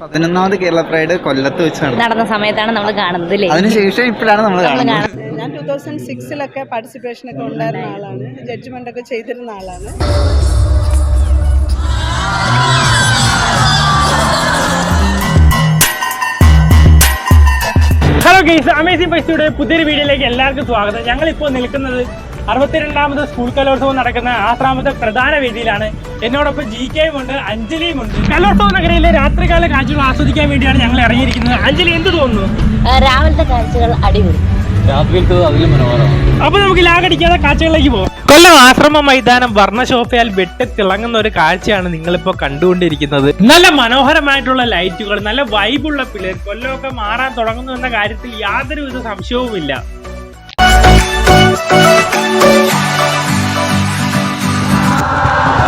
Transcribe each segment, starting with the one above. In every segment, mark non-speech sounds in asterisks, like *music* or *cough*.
പതിനൊന്നാമത് Kerala pride കൊല്ലത്ത് വെച്ച് നടന്ന. സമയത്താണ് നമ്മൾ കാണുന്നത് അല്ലേ അതിനുശേഷം ഇപ്പോഴാണ് നമ്മൾ കാണുന്നത്. ഞാൻ ടൂ തൗസൻഡ് സിക്സിലൊക്കെ പാർട്ടിസിപ്പേഷൻ ഒക്കെ ഉണ്ടായിരുന്ന ആളാണ്. ജഡ്ജ്മെന്റ് ഒക്കെ ചെയ്തിരുന്ന ആളാണ്. ഹലോ ഗെയ്സ് അമേസിംഗ് പൈസയുടെ പുതിയൊരു വീഡിയോയിലേക്ക് എല്ലാവർക്കും സ്വാഗതം. ഞങ്ങളിപ്പോൾ നിൽക്കുന്നത് അറുപത്തിരണ്ടാമത് സ്കൂൾ കലോത്സവം നടക്കുന്ന ആസാമത്തെ പ്രധാന വേദിയിലാണ്. എന്നോടൊപ്പം ജി കെയും ഉണ്ട് അഞ്ജലിയും ഉണ്ട് കലോത്സവ നഗരയിലെ രാത്രികാല കാഴ്ചകൾ ആസ്വദിക്കാൻ വേണ്ടിയാണ് ഞങ്ങൾ ഇറങ്ങിയിരിക്കുന്നത്. അഞ്ജലി എന്ത് തോന്നുന്നു? രാവിലത്തെ കാഴ്ചകൾ അടിപൊളി. അപ്പൊ നമുക്ക് ലാഗടിക്കാതെ കാഴ്ചകളിലേക്ക് പോകാം കൊല്ലം ആശ്രമ മൈതാനം വർണശോഭയാൽ വെട്ടി തിളങ്ങുന്ന ഒരു കാഴ്ചയാണ് നിങ്ങളിപ്പോ കണ്ടുകൊണ്ടിരിക്കുന്നത്. നല്ല മനോഹരമായിട്ടുള്ള ലൈറ്റുകൾ നല്ല വൈബുള്ള പിള്ളേർ കൊല്ലമൊക്കെ മാറാൻ തുടങ്ങുന്നു എന്ന കാര്യത്തിൽ യാതൊരുവിധ സംശയവുമില്ല.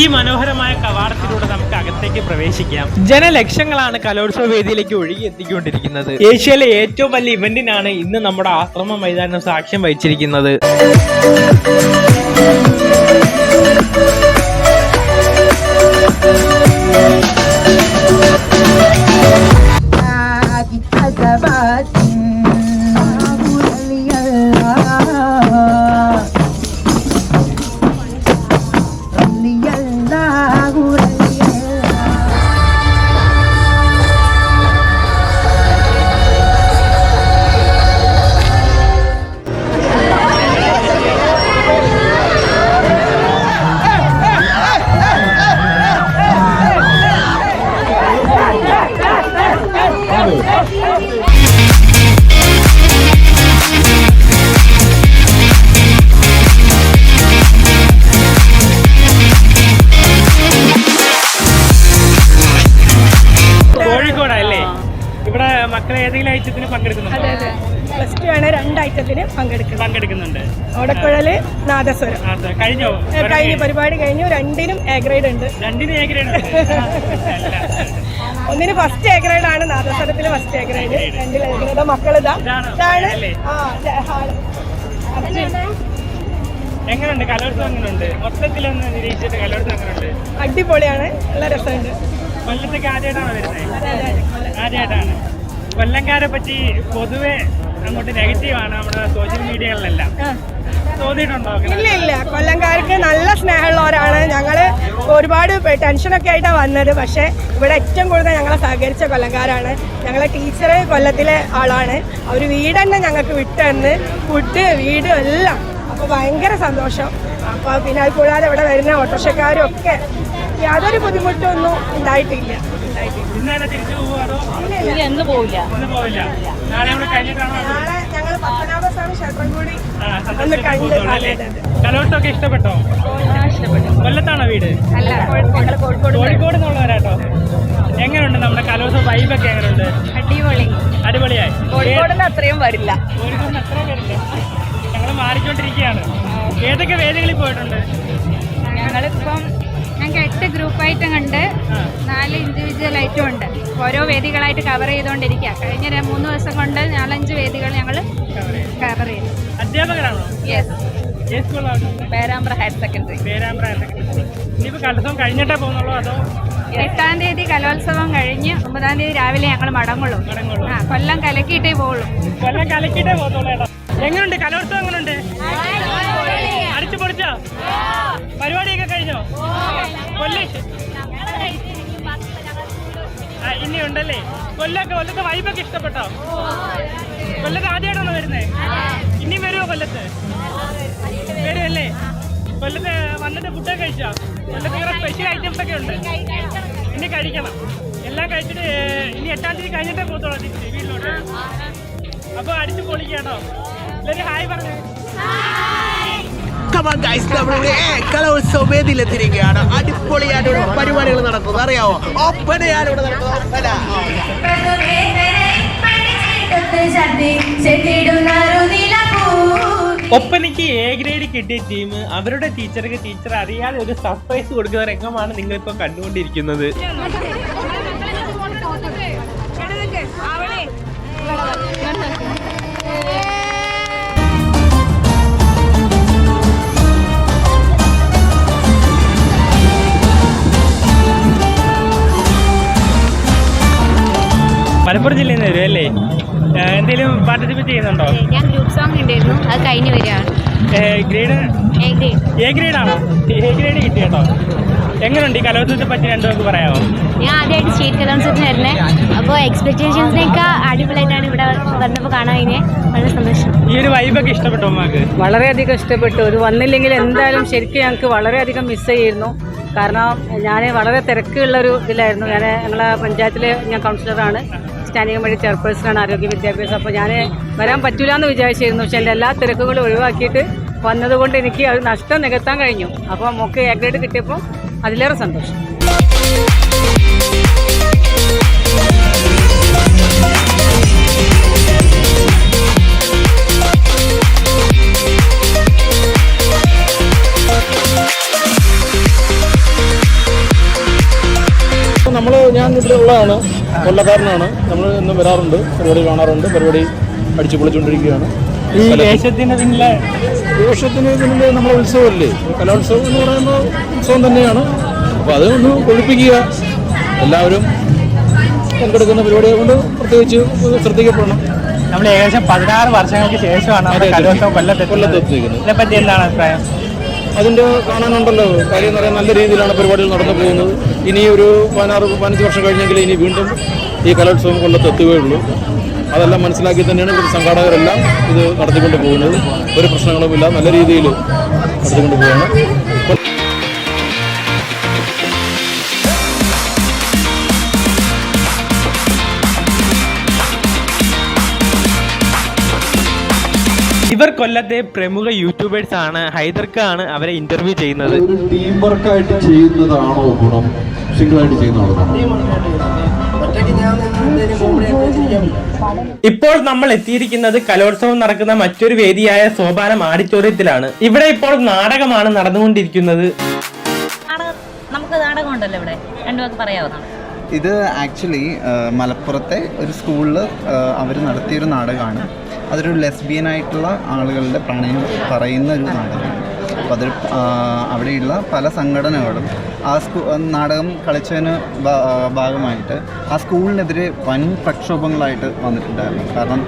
ഈ മനോഹരമായ കവാടത്തിലൂടെ നമുക്ക് അകത്തേക്ക് പ്രവേശിക്കാം. ജനലക്ഷങ്ങളാണ് കലോത്സവ വേദിയിലേക്ക് ഒഴുകി എത്തിക്കൊണ്ടിരിക്കുന്നത്. ഏഷ്യയിലെ ഏറ്റവും വലിയ ഇവന്റിനാണ് ഇന്ന് നമ്മുടെ ആശ്രമ മൈതാനം സാക്ഷ്യം വഹിച്ചിരിക്കുന്നത്. Yeah. കഴിഞ്ഞോ? കഴിഞ്ഞ പരിപാടി കഴിഞ്ഞു. രണ്ടിനും എ ഗ്രേഡ് ഉണ്ട്. രണ്ടിനും എ ഗ്രേഡ് *laughs* ഒന്നിന് ഫസ്റ്റ് എ ഗ്രേഡ് ആണ്. നാദസ്വരത്തിൽ ഫസ്റ്റ് എ ഗ്രേഡ് രണ്ടിൽ എ ഗ്രേഡ് മക്കളിതാ. ഇതാണോ? എങ്ങനെയുണ്ട് കലോത്സവം എങ്ങനെയുണ്ട് മൊത്തത്തിലൊന്ന് നിരീക്ഷിച്ചിട്ട് കലോത്സവം എങ്ങനെയുണ്ട് അടിപൊളിയാണ്. നല്ല രസമുണ്ട്. കൊല്ലത്തേക്ക് ആദ്യമായിട്ടാണ് വരുന്നത് ആദ്യമായിട്ടാണ്. കൊല്ലംകാരെ പറ്റി പൊതുവെ അങ്ങോട്ട് നെഗറ്റീവാണ് നമ്മുടെ സോഷ്യൽ മീഡിയകളിലെല്ലാം? ഇല്ല ഇല്ല. കൊല്ലംകാർക്ക് നല്ല സ്നേഹമുള്ളവരാണ് ഞങ്ങൾ ഒരുപാട് ടെൻഷനൊക്കെ ആയിട്ടാണ് വന്നത്. പക്ഷേ ഇവിടെ ഏറ്റവും കൂടുതൽ ഞങ്ങളെ സഹകരിച്ച കൊല്ലംകാരാണ്. ഞങ്ങളെ ടീച്ചർ കൊല്ലത്തിലെ ആളാണ്. അവർ വീട് തന്നെ ഞങ്ങൾക്ക് വിട്ടെന്ന് ഫുഡ് വീട് എല്ലാം. അപ്പോൾ ഭയങ്കര സന്തോഷം. അപ്പോൾ പിന്നെ അത് കൂടാതെ ഇവിടെ വരുന്ന ഓട്ടോറിക്ഷക്കാരും ഒക്കെ യാതൊരു ബുദ്ധിമുട്ടൊന്നും ഉണ്ടായിട്ടില്ല. പോകുമോ എന്ന് പോവില്ല. നാളെ ക്ഷേത്രം കൂടി. കലോത്സവമൊക്കെ ഇഷ്ടപ്പെട്ടോ? കൊല്ലത്താണോ വീട്? കോഴിക്കോട് എന്നുള്ളവരാട്ടോ നിന്നുള്ളവരാട്ടോ. എങ്ങനെയുണ്ട് നമ്മുടെ കലോത്സവ വൈബൊക്കെ എങ്ങനെയുണ്ട്? അടിപൊളി. അടിപൊളിയായി. കോഴിക്കോടിന് അത്രയും വരില്ല. കോഴിക്കോടിന് അത്രയും വരില്ല. ഞങ്ങൾ മാറിക്കൊണ്ടിരിക്കുകയാണ്. ഏതൊക്കെ വേദികളിൽ പോയിട്ടുണ്ട്? ഞങ്ങളിപ്പം ഞങ്ങൾക്ക് എട്ട് ഗ്രൂപ്പായിട്ടും ഉണ്ട്. നാല് ഇൻഡിവിജ്വൽ ആയിട്ടും ഉണ്ട്. ഓരോ വേദികളായിട്ട് കവർ ചെയ്തുകൊണ്ടിരിക്കുക. കഴിഞ്ഞ മൂന്ന് ദിവസം കൊണ്ട് നാലഞ്ച് വേദികൾ ഞങ്ങൾ കവർ ചെയ്തു അധ്യാപകരാണോ? യെസ് ഏത് സ്കൂളാണ് പേരാമ്പ്ര ഹയർ സെക്കൻഡറി പേരാമ്പ്ര ഇനിയിപ്പോൾ കലോത്സവം കഴിഞ്ഞിട്ടേ പോകുന്നുള്ളൂ അതോ? എട്ടാം തീയതി കലോത്സവം കഴിഞ്ഞ് ഒമ്പതാം തീയതി രാവിലെ ഞങ്ങൾ മടങ്ങുള്ളൂ. ആ കൊല്ലം കലക്കിയിട്ടേ പോവുള്ളൂ. കൊല്ലം കലക്കിയിട്ടേ പോകുന്നുള്ളൂ എങ്ങനെയുണ്ട് കലോത്സവം എങ്ങനെയുണ്ട് പരിപാടിയൊക്കെ കഴിഞ്ഞോ? കൊല്ലി? ഇനി ഉണ്ടല്ലേ കൊല്ലൊക്കെ കൊല്ലത്തെ വൈബൊക്കെ ഇഷ്ടപ്പെട്ടോ? കൊല്ലത്ത് ആദ്യമായിട്ടാണോ വരുന്നേ? ഇനിയും വരുമോ കൊല്ലത്ത്? വരുമല്ലേ കൊല്ലത്ത് വന്നിട്ട് ഫുഡൊക്കെ കഴിച്ചോ? കൊല്ലത്ത് കുറെ സ്പെഷ്യൽ ഐറ്റംസ് ഒക്കെ ഉണ്ട്. ഇനി കഴിക്കണം. എല്ലാം കഴിച്ചിട്ട് ഇനി എട്ടാം തീയതി കഴിഞ്ഞിട്ടേ പോകത്തുള്ളൂ തിരിച്ച് വീട്ടിലോട്ട്. അപ്പൊ അടിച്ച് പൊളിക്കാട്ടോ എല്ലാവരും ഹായ് പറഞ്ഞു. കമാൻ ഗൈസ് നമ്മളിവിടെ കലോത്സവ വേദിയിലെത്തിരിക്കുകയാണ് അടിപൊളിയായിട്ട് ഇവിടെ പരിപാടികൾ നടക്കുന്നത് അറിയാവോ? ഒപ്പനയാണ് ഇവിടെ നടക്കുന്നത് ഒപ്പന ഒപ്പനയ്ക്ക് എ ഗ്രേഡ് കിട്ടിയ ടീം അവരുടെ ടീച്ചർക്ക് ടീച്ചർ അറിയാതെ ഒരു സർപ്രൈസ് കൊടുക്കുന്ന രംഗമാണ് നിങ്ങളിപ്പോൾ കണ്ടുകൊണ്ടിരിക്കുന്നത്. *laughs* മലപ്പുറം ജില്ലയിൽ നിന്ന് വരും അല്ലേ എന്തെങ്കിലും പാർട്ടിസിപ്പേറ്റ് ചെയ്യുന്നുണ്ടോ? ഞാൻ ഗ്രൂപ്പ് സോങ് ഉണ്ടായിരുന്നു അത് കഴിഞ്ഞ് വരികയാണ്. Grade A grade A grade ആണോ? എ ഗ്രേഡ് കിട്ടി കേട്ടോ എങ്ങനെയുണ്ട് ഈ കലോത്സവത്തെ പറ്റി രണ്ടു പേർക്ക് പറയാമോ? ഞാൻ ആദ്യമായിട്ട് സ്റ്റേറ്റ് കലോത്സവത്തിന് വരുന്നത് അപ്പോൾ എക്സ്പെക്ടേഷൻസിനേക്കാൾ അടിപൊളിയായിട്ടാണ് ഇവിടെ വന്നപ്പോൾ കാണാൻ കഴിഞ്ഞത് വളരെ സന്തോഷം. ഈ ഒരു വൈബൊക്കെ ഇഷ്ടപ്പെട്ടോ നമുക്ക് വളരെയധികം ഇഷ്ടപ്പെട്ടു. ഒരു വന്നില്ലെങ്കിൽ എന്തായാലും ശരിക്കും ഞങ്ങൾക്ക് വളരെയധികം മിസ് ചെയ്യുന്നു. കാരണം ഞാൻ വളരെ തിരക്കുള്ള ഒരു ഇതിലായിരുന്നു. ഞാൻ ഞങ്ങളെ പഞ്ചായത്തിൽ ഞാൻ കൗൺസിലറാണ് സ്റ്റാൻഡിംഗ് വഴി ചെയർപേഴ്സണാണ് ആരോഗ്യ വിദ്യാഭ്യാസം. അപ്പോൾ ഞാൻ വരാൻ പറ്റില്ല എന്ന് വിചാരിച്ചിരുന്നു. പക്ഷേ എന്റെ എല്ലാ തിരക്കുകളും ഒഴിവാക്കിയിട്ട് വന്നതുകൊണ്ട് എനിക്ക് അത് നഷ്ടം നികത്താൻ കഴിഞ്ഞു. അപ്പോൾ നമുക്ക് എ ഗ്രേഡ് കിട്ടിയപ്പോൾ അതിലേറെ സന്തോഷം. കൊല്ലക്കാരനാണ്. നമ്മൾ ഇന്ന് വരാറുണ്ട്. പരിപാടി കാണാറുണ്ട്. പരിപാടി അടിച്ചു പൊളിച്ചുകൊണ്ടിരിക്കുകയാണ് ഈ ദേശത്തിന് പിന്നിലെ ദോഷത്തിന് ഇതിന്റെ നമ്മളെ ഉത്സവമല്ലേ? കലോത്സവം എന്ന് പറയുമ്പോൾ ഉത്സവം തന്നെയാണ്. അപ്പോൾ അത് ഒന്ന് ഒഴിപ്പിക്കുക. എല്ലാവരും പങ്കെടുക്കുന്ന പരിപാടിയെ കൊണ്ട് പ്രത്യേകിച്ച് ശ്രദ്ധിക്കപ്പെടണം. നമ്മൾ ഏകദേശം പതിനാറ് വർഷങ്ങൾക്ക് ശേഷമാണ് കൊല്ലത്തെ പറ്റി അതെ. കലോത്സവം കൊല്ലത്ത് കൊല്ലത്തെത്തിയിരിക്കുന്നത്. ഇതിനെപ്പറ്റി എന്താണ് അഭിപ്രായം? അതിന്റെ കാണാനുണ്ടല്ലോ. കാര്യം എന്ന് പറയാൻ നല്ല രീതിയിലാണ് പരിപാടികൾ നടന്നു പോകുന്നത്. ഇനി ഒരു പതിനാറ് പതിനഞ്ച് വർഷം കഴിഞ്ഞെങ്കിൽ ഇനി വീണ്ടും ഈ കലോത്സവം കൊല്ലത്ത് എത്തുകയുള്ളൂ. അതെല്ലാം മനസ്സിലാക്കി തന്നെയാണ് ഇവിടുത്തെ സംഘാടകരെല്ലാം ഇത് നടത്തിക്കൊണ്ട് പോകുന്നത്. ഒരു പ്രശ്നങ്ങളുമില്ല. നല്ല രീതിയിൽ നടത്തിക്കൊണ്ട് പോവുകയാണ്. ഇവർ കൊല്ലത്തെ പ്രമുഖ യൂട്യൂബേഴ്സ് ആണ്. ഹൈദർക്കാണ് അവരെ ഇന്റർവ്യൂ ചെയ്യുന്നത്. ടീം വർക്കായിട്ട് ചെയ്യുന്നതാണോ ഗുണം? സിംഗിൾ ആയിട്ട് ചെയ്യുന്നതാണോ ഗുണം. ഇപ്പോൾ നമ്മൾ എത്തിയിരിക്കുന്നത് കലോത്സവം നടക്കുന്ന മറ്റൊരു വേദിയായ സോപാനം ആഡിറ്റോറിയത്തിലാണ്. ഇവിടെ ഇപ്പോൾ നാടകമാണ് നടന്നുകൊണ്ടിരിക്കുന്നത്. നമുക്ക് നാടകം ഉണ്ടല്ലോ ഇവിടെ. ഇത് ആക്ച്വലി മലപ്പുറത്തെ ഒരു സ്കൂളിൽ അവർ നടത്തിയൊരു നാടകമാണ്. അതൊരു ലെസ്ബിയൻ ആയിട്ടുള്ള ആളുകളുടെ പ്രണയം പറയുന്ന ഒരു നാടകമാണ് അപ്പോൾ അതൊരു അവിടെയുള്ള പല സംഘടനകളും ആ സ്കൂ നാടകം കളിച്ചതിന് ഭാഗമായിട്ട് ആ സ്കൂളിനെതിരെ വൻ പ്രക്ഷോഭങ്ങളായിട്ട് വന്നിട്ടുണ്ടായിരുന്നു. കാരണം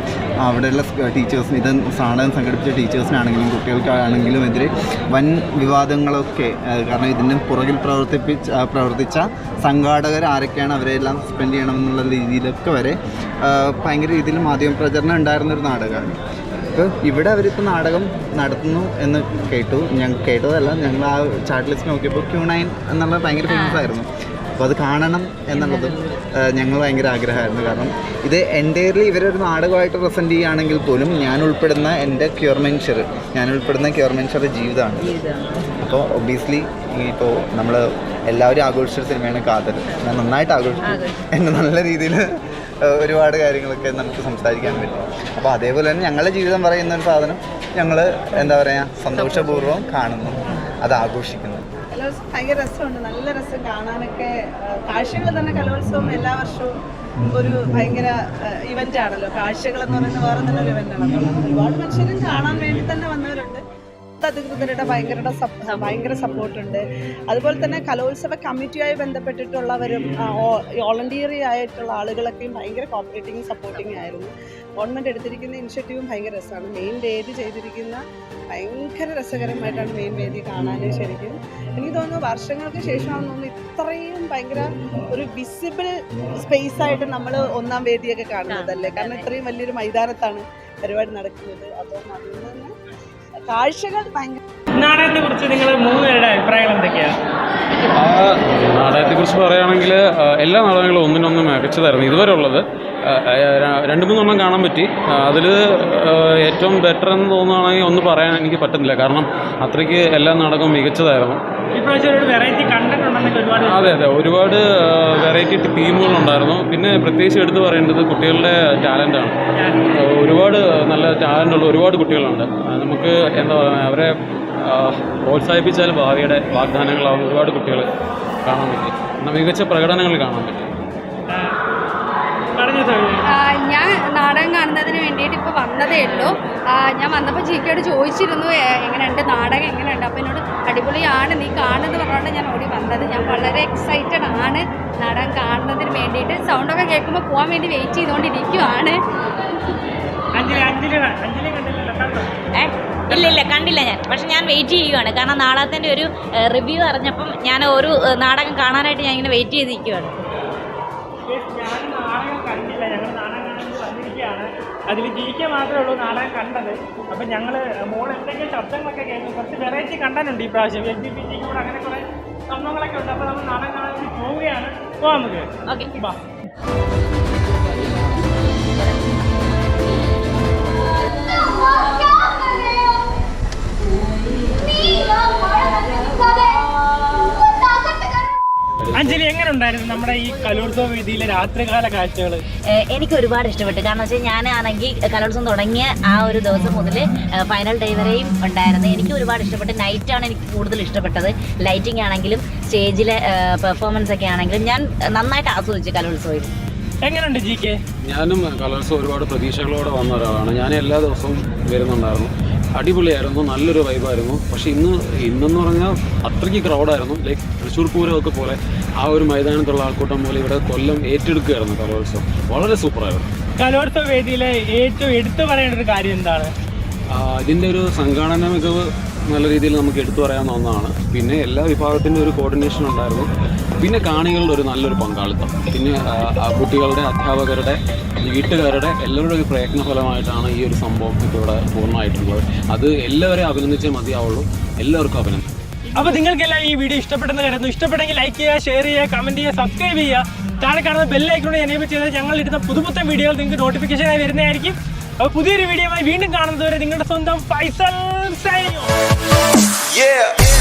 അവിടെയുള്ള ടീച്ചേഴ്സ് ഇത് നാടകം സംഘടിപ്പിച്ച ടീച്ചേഴ്സിനാണെങ്കിലും കുട്ടികൾക്കാണെങ്കിലും എതിരെ വൻ വിവാദങ്ങളൊക്കെ കാരണം ഇതിന് പുറകിൽ പ്രവർത്തിപ്പിച്ച പ്രവർത്തിച്ച സംഘാടകർ ആരൊക്കെയാണ് അവരെല്ലാം സസ്പെൻഡ് ചെയ്യണമെന്നുള്ള രീതിയിലൊക്കെ വരെ ഭയങ്കര രീതിയിൽ മാധ്യമ പ്രചരണം ഉണ്ടായിരുന്ന ഒരു നാടകമാണ്. ഇപ്പോൾ ഇവിടെ അവരിപ്പോൾ നാടകം നടത്തുന്നു എന്ന് കേട്ടു. ഞങ്ങൾ കേട്ടതല്ല ഞങ്ങൾ ആ ചാർട്ട് ലിസ്റ്റ് നോക്കിയപ്പോൾ ക്യൂ നയൻ എന്നുള്ളത് ഭയങ്കര ഫേമസ് ആയിരുന്നു. അപ്പോൾ അത് കാണണം എന്നുള്ളത് ഞങ്ങൾ ഭയങ്കര ആഗ്രഹമായിരുന്നു. കാരണം ഇത് എന്റയർലി ഇവരൊരു നാടകമായിട്ട് പ്രസന്റ് ചെയ്യുകയാണെങ്കിൽ പോലും ഞാൻ ഉൾപ്പെടുന്ന എന്റെ ക്യൂർമെൻഷർ ഞാൻ ഉൾപ്പെടുന്ന ക്യൂർമെൻഷറുടെ ജീവിതമാണ്. അപ്പോൾ ഒബിയസ്ലി ഇപ്പോൾ നമ്മൾ എല്ലാവരും ആഘോഷിച്ച സിനിമയാണ് കാതൽ. ഞാൻ നന്നായിട്ട് ആഘോഷിച്ചു എന്നെ നല്ല രീതിയിൽ ഒരുപാട് കാര്യങ്ങളൊക്കെ നമുക്ക് സംസാരിക്കാൻ പറ്റും. അപ്പോൾ അതേപോലെ തന്നെ ഞങ്ങളുടെ ജീവിതം പറയുന്ന ഒരു സാധനം ഞങ്ങൾ എന്താ പറയുക സന്തോഷപൂർവം കാണുന്നു. അത് ആഘോഷിക്കുന്നു. ഭയങ്കര രസമുണ്ട്. നല്ല രസം കാണാനൊക്കെ കാഴ്ചകൾ തന്നെ കലോത്സവം എല്ലാ വർഷവും ഒരു ഭയങ്കര ഇവന്റ് ആണല്ലോ. കാഴ്ചകൾ എന്ന് പറയുന്നത് വേറെ ഒരു ഇവന്റ് ആണല്ലോ ഒരുപാട് മനുഷ്യരും കാണാൻ വേണ്ടി തന്നെ വന്നവരുണ്ട്. അധികൃതരുടെ ഭയങ്കര ഭയങ്കര സപ്പോർട്ടുണ്ട്. അതുപോലെ തന്നെ കലോത്സവ കമ്മിറ്റിയായി ബന്ധപ്പെട്ടിട്ടുള്ളവരും വോളണ്ടിയറി ആയിട്ടുള്ള ആളുകളൊക്കെയും ഭയങ്കര കോപ്പറേറ്റിംഗ് സപ്പോർട്ടിങ് ആയിരുന്നു. ഗവൺമെന്റ് എടുത്തിരിക്കുന്ന ഇനിഷ്യേറ്റീവും ഭയങ്കര രസമാണ്. മെയിൻ വേദി ചെയ്തിരിക്കുന്ന ഭയങ്കര രസകരമായിട്ടാണ് മെയിൻ വേദി കാണാൻ ശരിക്കും. എനിക്ക് തോന്നുന്നു വർഷങ്ങൾക്ക് ശേഷമാണെന്ന് തോന്നുന്നു ഇത്രയും ഭയങ്കര ഒരു വിസിബിൾ സ്പേസ് ആയിട്ട് നമ്മൾ ഒന്നാം വേദിയൊക്കെ കാണുന്നതല്ലേ? കാരണം ഇത്രയും വലിയൊരു മൈതാനത്താണ് പരിപാടി നടക്കുന്നത്. അപ്പം അതുകൊണ്ട് തന്നെ കാഴ്ചകൾ ഭയങ്കര നാടകത്തെ കുറിച്ച് നിങ്ങൾ അഭിപ്രായങ്ങൾ എന്തൊക്കെയാണ് പറയുകയാണെങ്കിൽ എല്ലാ നാടകങ്ങളും ഒന്നിനൊന്ന് മികച്ചതായിരുന്നു ഇതുവരെ ഉള്ളത് രണ്ട് മൂന്നെണ്ണം കാണാൻ പറ്റി. അതിൽ ഏറ്റവും ബെറ്റർ എന്ന് തോന്നുകയാണെങ്കിൽ ഒന്ന് പറയാൻ എനിക്ക് പറ്റുന്നില്ല. കാരണം അത്രയ്ക്ക് എല്ലാ നാടകവും മികച്ചതായിരുന്നു. അതെ അതെ. ഒരുപാട് വെറൈറ്റി തീമുകളുണ്ടായിരുന്നു പിന്നെ പ്രത്യേകിച്ച് എടുത്തു പറയേണ്ടത് കുട്ടികളുടെ ടാലന്റാണ് ഒരുപാട് നല്ല ടാലന്റുള്ള ഒരുപാട് കുട്ടികളുണ്ട്. നമുക്ക് എന്താ പറയുക അവരെ പ്രോത്സാഹിപ്പിച്ചാൽ ഭാവിയുടെ വാഗ്ദാനങ്ങളാവുന്ന ഒരുപാട് കുട്ടികൾ കാണാൻ പറ്റും. മികച്ച പ്രകടനങ്ങൾ കാണാൻ പറ്റി. ഞാൻ നാടകം കാണുന്നതിന് വേണ്ടിയിട്ട് ഇപ്പോൾ വന്നതേ ഉള്ളൂ. ഞാൻ വന്നപ്പോൾ ജിക്കയോട് ചോദിച്ചിരുന്നു "എ- എങ്ങനെയുണ്ട് നാടകം? എങ്ങനെയുണ്ട്? അപ്പോൾ എന്നോട് അടിപൊളിയാണ് നീ കാണുന്നത് പറഞ്ഞുകൊണ്ട് ഞാൻ ഓടി വന്നത്. ഞാൻ വളരെ എക്സൈറ്റഡ് ആണ് നാടകം കാണുന്നതിന് വേണ്ടിയിട്ട്. സൗണ്ടൊക്കെ കേൾക്കുമ്പോൾ പോകാൻ വേണ്ടി വെയിറ്റ് ചെയ്തുകൊണ്ടിരിക്കുവാണ് അഞ്ജലി അഞ്ജലി അഞ്ജലി കണ്ടോ? ഇല്ല ഇല്ല കണ്ടില്ല ഞാൻ. പക്ഷെ ഞാൻ വെയിറ്റ് ചെയ്യുകയാണ് കാരണം നാടകത്തിന്റെ ഒരു റിവ്യൂ അറിഞ്ഞപ്പം ഞാൻ ഒരു നാടകം കാണാനായിട്ട് ഞാൻ ഇങ്ങനെ വെയിറ്റ് ചെയ്ത് അതിൽ ജീവിക്കാൻ മാത്രമേ ഉള്ളൂ നാളെ കണ്ടത്. അപ്പം ഞങ്ങൾ മോൾ എന്തെങ്കിലും ശബ്ദങ്ങളൊക്കെ കേൾക്കും. കുറച്ച് വെറൈറ്റി കണ്ടാനുണ്ട് ഈ പ്രാവശ്യം. എൽ ജി പി ജിക്ക് കൂടെ അങ്ങനെ കുറേ സംഭവങ്ങളൊക്കെ ഉണ്ട്. അപ്പോൾ നമ്മൾ നാളെ കാണാൻ പോവുകയാണ്. പോവാം നമുക്ക്. ഓക്കെ ബാ അഞ്ജലി എങ്ങനെ ഉണ്ടായിരുന്നു നമ്മുടെ ഈ കലോത്സവ വേദിയിലെ രാത്രികാല കാഴ്ചകൾ എനിക്ക് ഒരുപാട് ഇഷ്ടപ്പെട്ടു. കാരണം വെച്ചാൽ ഞാനാണെങ്കിൽ കലോത്സവം തുടങ്ങിയ ആ ഒരു ദിവസം മുതൽ ഫൈനൽ ഡേ വരെയും ഉണ്ടായിരുന്നു. എനിക്ക് ഒരുപാട് ഇഷ്ടപ്പെട്ടു. നൈറ്റ് ആണ് എനിക്ക് കൂടുതൽ ഇഷ്ടപ്പെട്ടത്. ലൈറ്റിംഗ് ആണെങ്കിലും സ്റ്റേജിലെ പെർഫോമൻസ് ഒക്കെ ആണെങ്കിലും ഞാൻ നന്നായിട്ട് ആസ്വദിച്ചു കലോത്സവം. എങ്ങനെയുണ്ട് ജി കെ ഞാനും കലോത്സവം ഒരുപാട് പ്രതീക്ഷകളോടെ വന്ന ഒരാളാണ്. ഞാൻ എല്ലാ ദിവസവും വരുന്നുണ്ടായിരുന്നു. അടിപൊളിയായിരുന്നു നല്ലൊരു വൈബായിരുന്നു പക്ഷേ ഇന്ന് ഇന്നെന്ന് പറഞ്ഞാൽ അത്രയ്ക്ക് ക്രൗഡായിരുന്നു ലൈക്ക് തൃശ്ശൂർ പൂരമൊക്കെ പോലെ ആ ഒരു മൈതാനത്തുള്ള ആൾക്കൂട്ടം പോലെ ഇവിടെ കൊല്ലം ഏറ്റെടുക്കുകയായിരുന്നു കലോത്സവം. വളരെ സൂപ്പറായിരുന്നു കലോത്സവ വേദിയിലെ ഏറ്റവും എടുത്തു പറയേണ്ട ഒരു കാര്യം എന്താണ്? ഇതിന്റെ ഒരു സംഘാടന മികവ് നല്ല രീതിയിൽ നമുക്ക് എടുത്തു പറയാവുന്ന ഒന്നാണ്. പിന്നെ എല്ലാ വിഭാഗത്തിന്റെ ഒരു കോർഡിനേഷൻ ഉണ്ടായിരുന്നു. പിന്നെ കാണികളുടെ ഒരു നല്ലൊരു പങ്കാളിത്തം. പിന്നെ കുട്ടികളുടെ അധ്യാപകരുടെ വീട്ടുകാരുടെ എല്ലാവരുടെ ഒരു പ്രയത്ന ഫലമായിട്ടാണ് ഈ ഒരു സംഭവം ഇവിടെ പൂർണമായിട്ടുള്ളത്. അത് എല്ലാവരെയും അഭിനന്ദിച്ചേ മതിയാവുള്ളൂ. എല്ലാവർക്കും അഭിനന്ദനം. അപ്പോൾ നിങ്ങൾക്കെല്ലാം ഈ വീഡിയോ ഇഷ്ടപ്പെട്ടെന്ന് കരുതുന്നു. ഇഷ്ടപ്പെട്ടെങ്കിൽ ലൈക്ക് ചെയ്യുക ഷെയർ ചെയ്യുക കമന്റ് ചെയ്യുക സബ്സ്ക്രൈബ് ചെയ്യുക. താഴെ കാണുന്ന ബെല്ലൈക്കോട് എനേബിൾ ചെയ്താൽ ഞങ്ങൾ ഇടുന്ന പുതുപുത്തൻ വീഡിയോകൾ നിങ്ങൾക്ക് നോട്ടിഫിക്കേഷൻ ആയി വരുന്നതായിരിക്കും. അപ്പോൾ പുതിയൊരു വീഡിയോയുമായി വീണ്ടും കാണുന്നതുവരെ നിങ്ങളുടെ സ്വന്തം ഫൈസൽ Yeah.